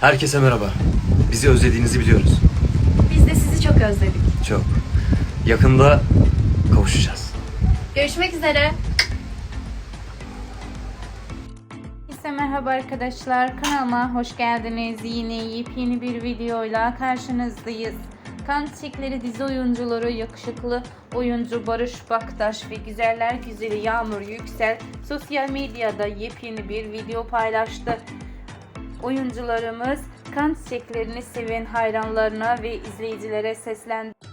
Herkese merhaba. Bizi özlediğinizi biliyoruz. Biz de sizi çok özledik. Çok. Yakında kavuşacağız. Görüşmek üzere. Herkese merhaba arkadaşlar. Kanalıma hoş geldiniz. Yine yepyeni bir videoyla karşınızdayız. Kan Çiçekleri dizi oyuncuları yakışıklı oyuncu Barış Baktaş ve güzeller güzeli Yağmur Yüksel sosyal medyada yepyeni bir video paylaştı. Oyuncularımız kan çiçeklerini seven hayranlarına ve izleyicilere seslendi.